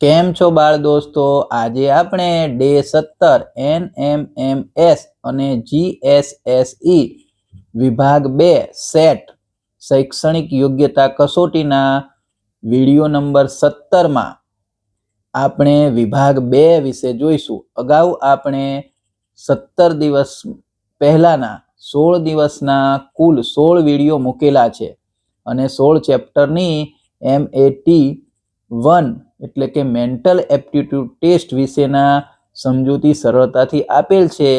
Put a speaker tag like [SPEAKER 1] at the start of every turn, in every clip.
[SPEAKER 1] કેમ છો બાળ દોસ્તો? આજે આપણે ડે સત્તર એન એમ એમ એસ અને જી એસ એસ ઈ વિભાગ બે સેટ શૈક્ષણિક યોગ્યતા કસોટીના વીડિયો નંબર સત્તરમાં આપણે વિભાગ બે વિશે જોઈશું. અગાઉ આપણે સત્તર દિવસ પહેલાના સોળ દિવસના કુલ સોળ વીડિયો મૂકેલા છે અને સોળ ચેપ્ટરની એમ એ ટી વન એટલે કે મેન્ટલ એપ્ટિટ્યૂડ ટેસ્ટ વિશેના સમજૂતી સરળતાથી આપેલ છે.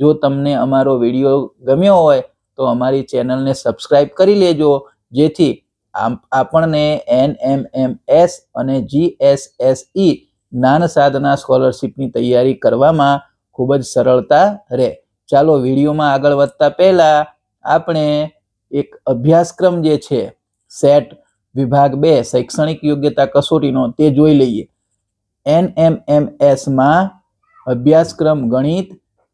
[SPEAKER 1] જો તમને અમારો વીડિયો ગમ્યો હોય તો અમારી ચેનલને સબસ્ક્રાઇબ કરી લેજો. જેથી આપણને એન એમ એમ એસ અને જી એસ એસ ઈ જ્ઞાન સાધના સ્કોલરશીપની તૈયારી કરવામાં ખૂબ જ સરળતા રહે. ચાલો વિડીયોમાં આગળ વધતા પહેલાં આપણે એક અભ્યાસક્રમ જે છે, સેટ વિભાગ બે, શૈક્ષણિક યોગ્યતા કસોટીનો તે જોઈ લઈએ. એન એમ એમ એસમાં અભ્યાસક્રમ ગણિત,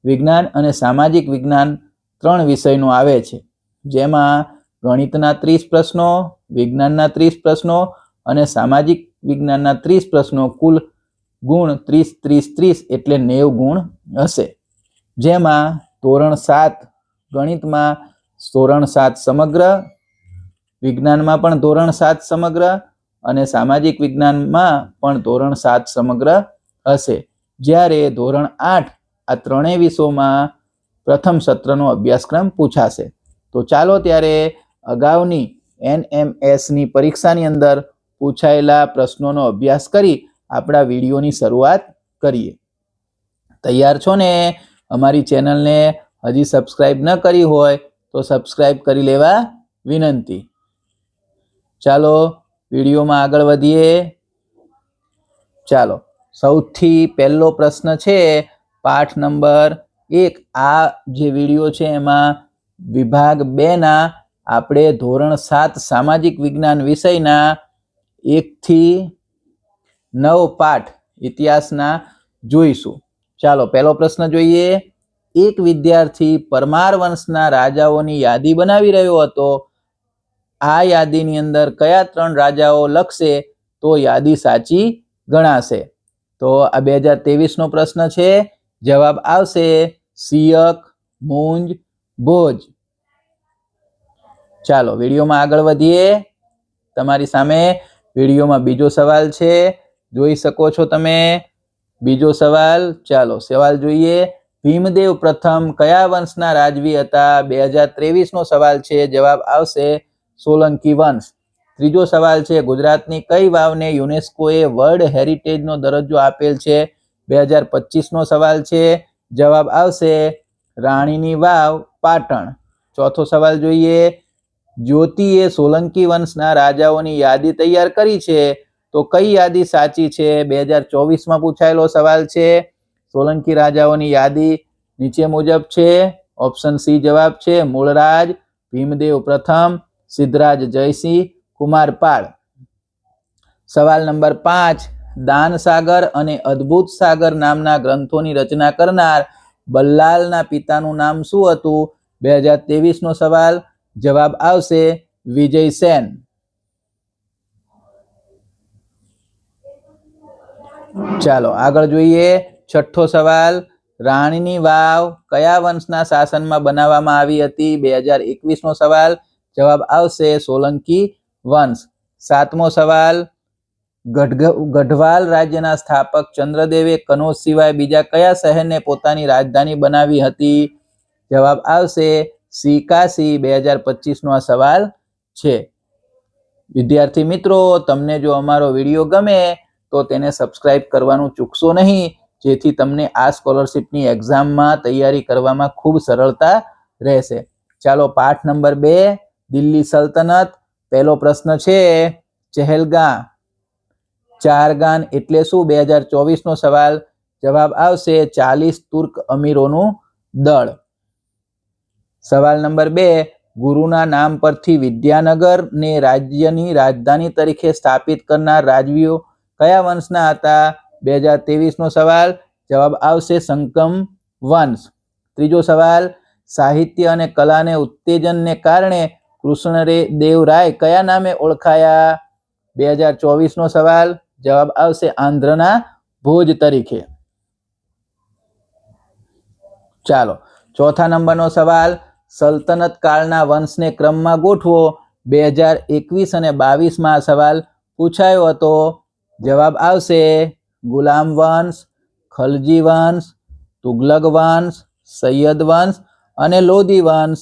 [SPEAKER 1] વિજ્ઞાન અને સામાજિક વિજ્ઞાન ત્રણ વિષયનો આવે છે. જેમાં ગણિતના ત્રીસ પ્રશ્નો, વિજ્ઞાનના ત્રીસ પ્રશ્નો અને સામાજિક વિજ્ઞાનના ત્રીસ પ્રશ્નો કુલ ગુણ ત્રીસ ત્રીસ ત્રીસ એટલે નેવ ગુણ હશે. જેમાં ધોરણ સાત ગણિતમાં ધોરણ સાત સમગ્ર વિજ્ઞાનમાં પણ ધોરણ સાત સમગ્ર અને સામાજિક વિજ્ઞાનમાં પણ ધોરણ સાત સમગ્ર હશે. જ્યારે ધોરણ આઠ આ ત્રણેય વિષયોમાં પ્રથમ સત્રનો અભ્યાસક્રમ પૂછાશે. તો ચાલો ત્યારે અગાઉની એન એમ એસની પરીક્ષાની અંદર પૂછાયેલા પ્રશ્નોનો અભ્યાસ કરી આપણા વિડીયોની શરૂઆત કરીએ. તૈયાર છો ને? અમારી ચેનલને હજી સબસ્ક્રાઈબ ન કરી હોય તો સબસ્ક્રાઈબ કરી લેવા વિનંતી. ચાલો વિડીયોમાં આગળ વધીએ. ચાલો, સૌથી પહેલો પ્રશ્ન છે પાઠ નંબર એક. આ જે વીડિયો છે એમાં વિભાગ બેના આપણે ધોરણ સાત સામાજિક વિજ્ઞાન વિષયના એકથી નવ પાઠ ઇતિહાસના જોઈશું. ચાલો, પહેલો પ્રશ્ન જોઈએ. એક વિદ્યાર્થી પરમાર વંશના રાજાઓની યાદી બનાવી રહ્યો હતો. આ યાદીની અંદર કયા ત્રણ રાજાઓ લખશે તો યાદી સાચી ગણાશે. તો આ બે હજાર તેવીસનો પ્રશ્ન છે. જવાબ આવશે સિયક મુંજ ભોજ. ચાલો, વિડીયોમાં આગળ વધીએ. તમારી સામે વિડીયોમાં બીજો સવાલ છે. જોઈ શકો છો તમે? બીજો સવાલ, ચાલો, સવાલ જોઈએ. ભીમદેવ પ્રથમ કયા વંશના રાજવી હતા? બે હજાર ત્રેવીસનો સવાલ છે. જવાબ આવશે સોલંકી વંશ. ત્રીજો સવાલ છે, ગુજરાતની કઈ વાવને યુનેસ્કોએ વર્લ્ડ હેરિટેજનો દરજ્જો આપેલ છે? બે હજાર પચીસનો સવાલ છે, જવાબ આવશે, રાણીની વાવ પાટણ. ચોથો સવાલ જોઈએ, જ્યોતિએ સોલંકી વંશના રાજાઓની યાદી તૈયાર કરી છે? તો કઈ યાદી સાચી છે? બે હજાર ચોવીસમાં પૂછાયેલો સવાલ છે, સોલંકી રાજાઓની યાદી નીચે મુજબ છે, ઓપ્શન સી જવાબ છે, મૂળરાજ ભીમદેવ પ્રથમ સિદ્ધરાજ જયસિંહ કુમારપાળ સવાલ નંબર પાંચ, દાન સાગર અને અદ્ભુત સાગર નામના ગ્રંથોની રચના કરનાર બલ્લાલના પિતાનું નામ શું હતું? બે હજાર તેવીસનો સવાલ, જવાબ આવશે વિજય સેન. ચાલો, આગળ જોઈએ, છઠ્ઠો સવાલ, રાણીની વાવ કયા વંશના શાસનમાં બનાવવામાં આવી હતી? બે હજાર એકવીસનો સવાલ જવાબ આવશે સોલંકી વંશ. સાતમો સવાલ ગઢવાલ રાજ્યના સ્થાપક ચંદ્રદેવે કનોજ સિવાય બીજા કયા શહેરને પોતાની રાજધાની બનાવી હતી? જવાબ આવશે સિકાસી બે હજાર પચીસનો આ સવાલ છે. વિદ્યાર્થી મિત્રો, તમને જો અમારો વીડિયો ગમે તો તેને સબસ્ક્રાઇબ કરવાનું ચૂકશો નહીં, જેથી તમને આ સ્કોલરશિપની એક્ઝામમાં તૈયારી કરવામાં ખૂબ સરળતા રહેશે. ચાલો પાઠ નંબર બે દિલ્હી સલ્તનત? પહેલો પ્રશ્ન છે ચહેલગા ચારગાન એટલે શું? બે હજાર નો સવાલ. જવાબ આવશે, ચાલીસ તુર્ક અમીરોનું દળ. સવાલ નંબર બે, ગુરુના નામ પરથી વિદ્યાનગર ને રાજ્યની રાજધાની તરીકે સ્થાપિત કરનાર રાજવીઓ કયા વંશના હતા? બે હજાર નો સવાલ. જવાબ આવશે સંકમ વંશ. ત્રીજો સવાલ, સાહિત્ય અને કલાને ઉત્તેજનને કારણે કૃષ્ણ રે દેવ કયા નામે ઓળખાયા? બે હજાર નો સવાલ, જવાબ આવશે આંધ્રના ભોજ તરીકે. ચાલો, ચોથા નંબરનો સવાલ, સલ્તનત કાળના વંશને ક્રમમાં ગોઠવો. બે હજાર એકવીસ અને બાવીસમાં આ સવાલ પૂછાયો હતો. જવાબ આવશે ગુલામ વંશ, ખલજી વંશ, તુગલક વંશ, સૈયદ વંશ અને લોધી વંશ.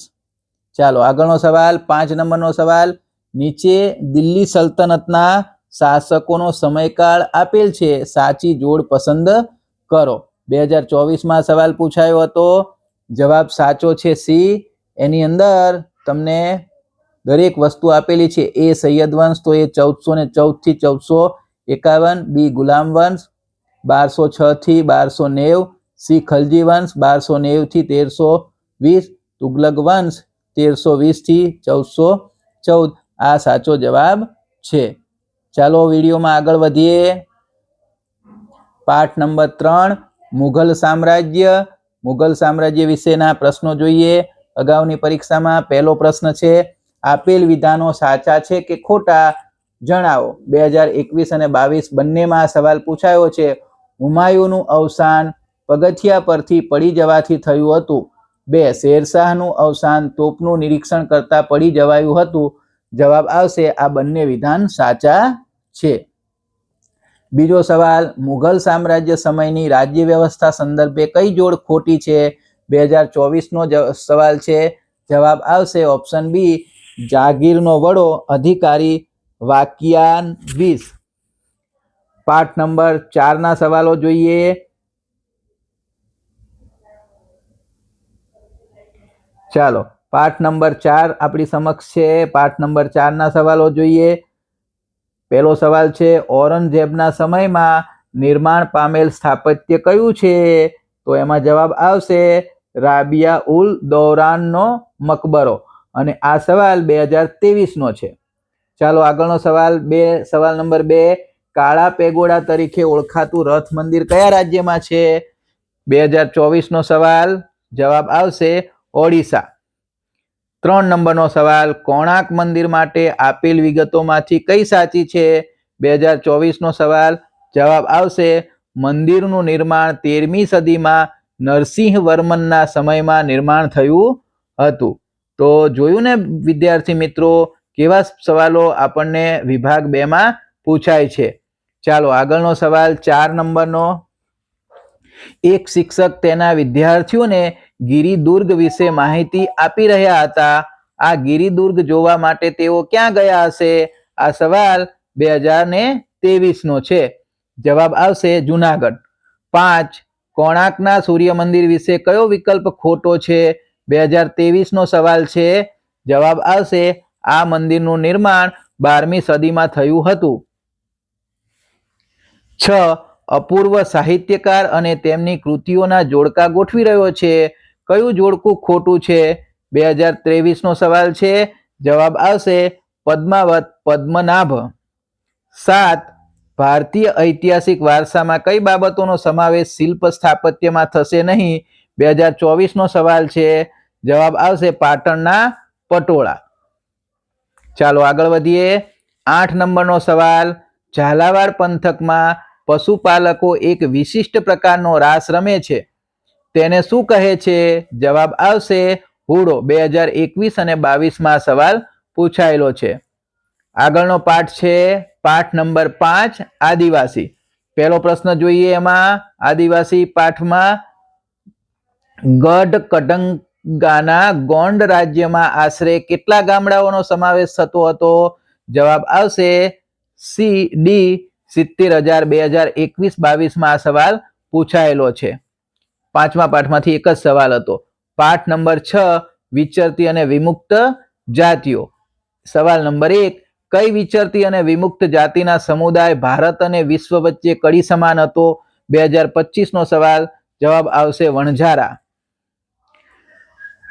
[SPEAKER 1] ચાલો, આગળનો સવાલ, પાંચ નંબરનો સવાલ. નીચે દિલ્હી સલ્તનતના શાસકોનો સમયકાળ આપેલ છે, સાચી જોડ પસંદ કરો. બે હજાર ચોવીસમાં સવાલ પૂછાયો હતો, જવાબ સાચો છે સી. એની અંદર તમને દરેક વસ્તુ આપેલી છે, એ સૈયદ વંશ, તો એ ચૌદસો ને ચૌદથી ચૌદસો એકાવન, બી ગુલામ વંશ, બારસો છથી બારસો નેવ, સી ખલજી વંશ, બારસો નેવથી તેરસો વીસ, તુગલક વંશ તેરસો વીસથી ચૌદસો ચૌદ. આ સાચો જવાબ છે. ચાલો વિડીયોમાં આગળ વધીએ. પાઠ નંબર ત્રણ, મુઘલ સામ્રાજ્ય. મુઘલ સામ્રાજ્ય વિશેના પ્રશ્નો જોઈએ. અગાઉની પરીક્ષામાં પહેલો પ્રશ્ન છે, આપેલ વિધાનો સાચા છે કે ખોટા? જણાવો. બે હજાર એકવીસ અને બાવીસ બંનેમાં સવાલ પૂછાયો છે. હુમાયુનું અવસાન પગથિયા પરથી પડી જવાથી થયું હતું. બે, શેરશાહનું અવસાન તોપનું નિરીક્ષણ કરતા પડી જવાયું હતું. જવાબ આવશે, આ બંને વિધાન સાચા છે. બીજો સવાલ, મુઘલ સામ્રાજ્ય સમયની રાજ્ય વ્યવસ્થા સંદર્ભે કઈ જોડ ખોટી છે? બે હજાર ચોવીસનો સવાલ છે. જવાબ આવશે ઓપ્શન બી, જાગીરનો વડો અધિકારી વાક્યાન વીસ. પાઠ નંબર ચારના સવાલો જોઈએ. ચાલો, પાઠ નંબર ચાર આપણી સમક્ષ છે. પાઠ નંબર ચારના સવાલો જોઈએ. પહેલો સવાલ છે, ઔરંગઝેબના સમયમાં નિર્માણ પામેલ સ્થાપત્ય કયું છે? તો એમાં જવાબ આવશે રાબિયા ઉલ દૌરાનનો મકબરો. અને આ સવાલ બે હજાર તેવીસનો છે. ચાલો, આગળનો સવાલ બે, સવાલ નંબર બે. કાળા પેગોડા તરીકે ઓળખાતું રથ મંદિર કયા રાજ્યમાં છે? બે હજાર ચોવીસનો સવાલ જવાબ આવશે ઓડિશા. ત્રણ નંબરનો સવાલ, કોણાર્ક મંદિર માટે આપેલ વિગતોમાંથી કઈ સાચી છે? બે હજાર ચોવીસનો સવાલ, જવાબ આવશે, મંદિરનું નિર્માણ તેરમી સદીમાં નરસિંહ વર્મનના સમયમાં નિર્માણ થયું હતું. તો જોયું ને વિદ્યાર્થી મિત્રો, કેવા સવાલો આપણને વિભાગ બેમાં પૂછાય છે? ચાલો આગળનો સવાલ, ચાર નંબરનો. એક શિક્ષક તેના વિદ્યાર્થીઓને ગિરિદુર્ગ વિશે માહિતી આપી રહ્યા હતા. આ ગિરિદુર્ગ જોવા માટે તેઓ ક્યાં ગયા હશે? આ સવાલ બે હજાર ને ત્રેવીસનો છે. જવાબ આવશે જુનાગઢ. પાંચ, કોણાર્કના સૂર્ય મંદિર વિશે કયો વિકલ્પ ખોટો છે? બે હજાર ત્રેવીસનો સવાલ છે. જવાબ આવશે, આ મંદિરનું નિર્માણ બારમી સદીમાં થયું હતું. છ, અપૂર્વ સાહિત્યકાર અને તેમની કૃતિઓના જોડકા ગોઠવી રહ્યો છે. કયું જોડકું ખોટું છે? બે હજાર ત્રેવીસનો સવાલ છે. જવાબ આવશે પદ્માવત પદ્મનાભ. સાત, ભારતીય ઐતિહાસિક વારસામાં કઈ બાબતોનો સમાવેશ શિલ્પ સ્થાપત્યમાં થશે નહીં? બે હજાર ચોવીસનો સવાલ છે. જવાબ આવશે પાટણના પટોળા. ચાલો આગળ વધીએ. આઠ નંબરનો સવાલ, ઝાલાવાડ પંથકમાં પશુપાલકો એક વિશિષ્ટ પ્રકારનો રાસ રમે છે. તેને શું કહે છે? જવાબ આવશે, હુડો, બે હજાર એકવીસ અને બાવીસમાં સવાલ પૂછાયેલો છે. આગળનો પાઠ છે, પાઠ નંબર પાંચ, આદિવાસી. પહેલો પ્રશ્ન જોઈએ એમાં, આદિવાસી પાઠમાં ગઢ કડંગાના ગોંડ રાજ્યમાં આશરે કેટલા ગામડાઓનો સમાવેશ થતો હતો? જવાબ આવશે, સી, ડી, સિત્તેર હજાર, બે હજાર એકવીસ, બાવીસમાં આ સવાલ પૂછાયેલો છે. પાંચમા પાઠમાંથી એક જ સવાલ હતો. પાઠ નંબર છ, વિચરતી અને વિમુક્ત જાતિઓ. સવાલ નંબર એક, કઈ વિચરતી અને વિમુક્ત જાતિના સમુદાય ભારત અને વિશ્વ વચ્ચે કડી સમાન હતો? બે હજાર પચીસનો સવાલ, જવાબ આવશે વણઝારા.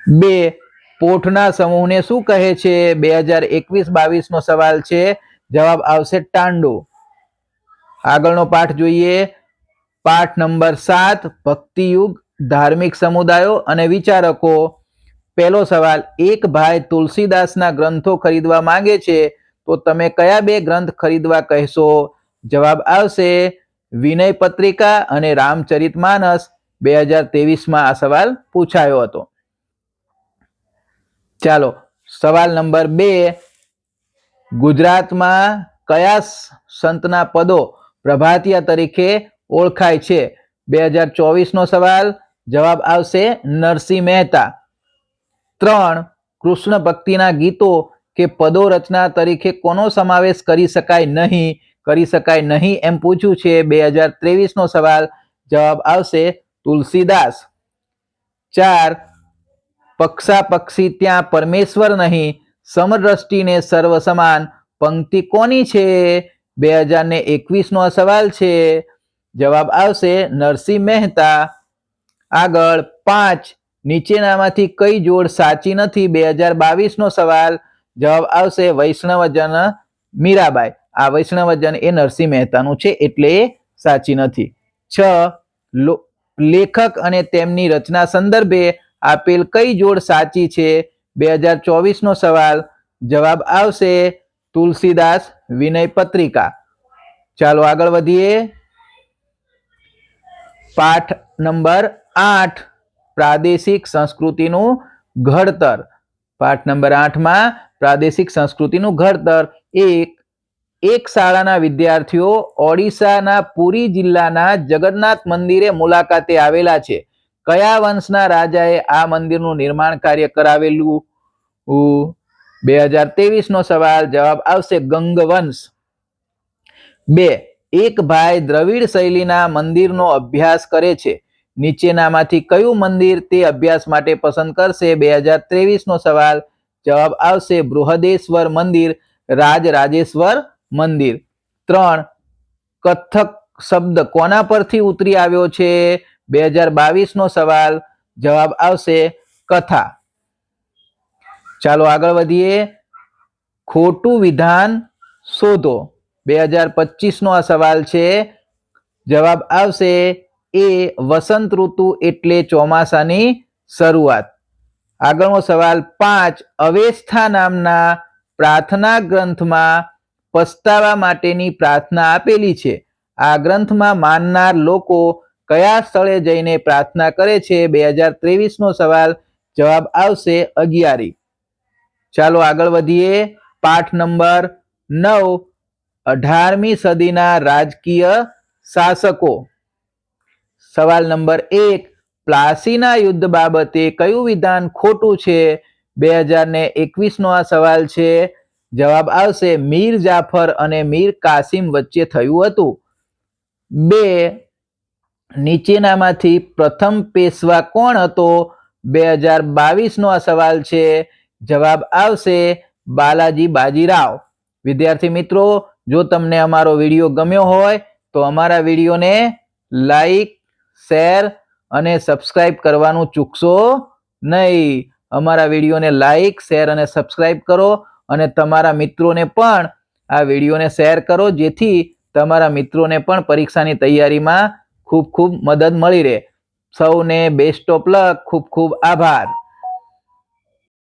[SPEAKER 1] બે, પોઠના સમૂહને શું કહે છે? બે હજાર એકવીસ બાવીસનો સવાલ છે, જવાબ આવશે ટાંડો. આગળનો પાઠ જોઈએ પાઠ નંબર સાત, ભક્તિયુગ, ધાર્મિક સમુદાયો અને વિચારકો. પહેલો સવાલ, એક ભાઈ તુલસીદાસના ગ્રંથો ખરીદવા માંગે છે, તો તમે કયા બે ગ્રંથ ખરીદવા કહેશો? જવાબ આવશે, વિનય પત્રિકા અને રામચરિત માનસ. બે હજાર તેવીસમાં આ સવાલ પૂછાયો હતો. ચાલો, સવાલ નંબર બે. ગુજરાતમાં કયા સંતના પદો પ્રભાતિયા તરીકે ઓળખાય છે. બે હજાર ચોવીસનો સવાલ, જવાબ આવશે નરસિંહ મહેતા. ત્રણ, કૃષ્ણ ભક્તિના ગીતો કે પદો રચના તરીકે કોનો સમાવેશ કરી શકાય નહીં? કરી શકાય નહીં એમ પૂછ્યું છે. બે હજાર ત્રેવીસનો સવાલ, જવાબ આવશે તુલસીદાસ. ચાર, પક્ષા પક્ષી ત્યાં પરમેશ્વર નહીં. સમદ્રષ્ટિને સર્વ સમાન પંક્તિ કોની છે? બે હજાર ને એકવીસનો સવાલ છે. જવાબ આવશે નરસિંહ મહેતા. આગળ પાંચ, નીચેનામાંથી કઈ જોડ સાચી નથી? બે હજાર બાવીસનો સવાલ. જવાબ આવશે વૈષ્ણવજન મીરાબાઈ. આ વૈષ્ણવજન એ નરસિંહ મહેતાનું છે, એટલે સાચી નથી. છ લેખક અને તેમની રચના સંદર્ભે આપેલ કઈ જોડ સાચી છે? બે હજાર ચોવીસનો સવાલ. જવાબ આવશે તુલસીદાસ વિનય પત્રિકા. ચાલો આગળ વધીએ. પાઠ નંબર આઠ, પ્રાદેશિક સંસ્કૃતિનું ઘડતર. પાઠ નંબર આઠમાં પ્રાદેશિક સંસ્કૃતિનું ઘડતર. એક એક શાળાના વિદ્યાર્થીઓ ઓડિશાના પુરી જિલ્લાના જગન્નાથ મંદિરે મુલાકાતે આવેલા છે. કયા વંશના રાજાએ આ મંદિરનું નિર્માણ કાર્ય કરાવેલું? બે હજાર તેવીસ નો સવાલ. જવાબ આવશે ગંગવંશ. બે એક ભાઈ દ્રવિડ શૈલીના મંદિરનો અભ્યાસ કરે છે. નીચેનામાંથી કયું મંદિર તે અભ્યાસ માટે પસંદ કરશે? બે હજાર ત્રેવીસનો સવાલ. જવાબ આવશે બૃહદેશ્વર મંદિર, રાજરાજેશ્વર મંદિર. ત્રણ, કથક શબ્દ કોના પરથી ઉતરી આવ્યો છે? બે હજાર બાવીસનો સવાલ. જવાબ આવશે કથા. ચાલો આગળ વધીએ. ખોટું વિધાન શોધો. બે હજાર પચીસ નો આ સવાલ છે. જવાબ આવશે એ વસંત ઋતુ એટલે ચોમાસાની શરૂઆત. આગળનો સવાલ પાંચ, અવેસ્થા નામના પ્રાર્થના ગ્રંથમાં પસ્તાવા માટેની પ્રાર્થના આપેલી છે. આ ગ્રંથમાં માનનાર લોકો કયા સ્થળે જઈને પ્રાર્થના કરે છે? બે હજાર ત્રેવીસ નો સવાલ, જવાબ આવશે અગિયારી. ચાલો આગળ વધીએ. પાઠ નંબર નવ અઢારમી સદીના રાજકીય શાસકો. સવાલ નંબર એક, પ્લાસીના યુદ્ધ બાબતે કયું વિધાન ખોટું છે? બે હજાર ને એકવીસ નો આ સવાલ છે. જવાબ આવશે, મીર જાફર અને મીર કાસિમ વચ્ચે થયું હતું. બે, નીચેનામાંથી પ્રથમ પેશવા કોણ હતો? બે હજાર બાવીસ નો આ સવાલ છે. જવાબ આવશે, બાલાજી બાજીરાવ. વિદ્યાર્થી મિત્રો જો તમને અમારો વીડિયો ગમ્યો હોય, તો અમારા વિડીયોને લાઈક શેર અને સબસ્ક્રાઇબ કરવાનું ચૂકશો નહીં. અમારા વિડીયોને લાઈક શેર અને સબસ્ક્રાઇબ કરો અને તમારા મિત્રોને પણ આ વિડીયોને શેર કરો, જેથી તમારા મિત્રોને પણ પરીક્ષાની તૈયારીમાં ખૂબ ખૂબ મદદ મળી રહે. સૌને બેસ્ટ ઓફ લક ખૂબ ખૂબ આભાર.